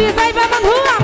তুমি যদি যাইবা বন্ধু?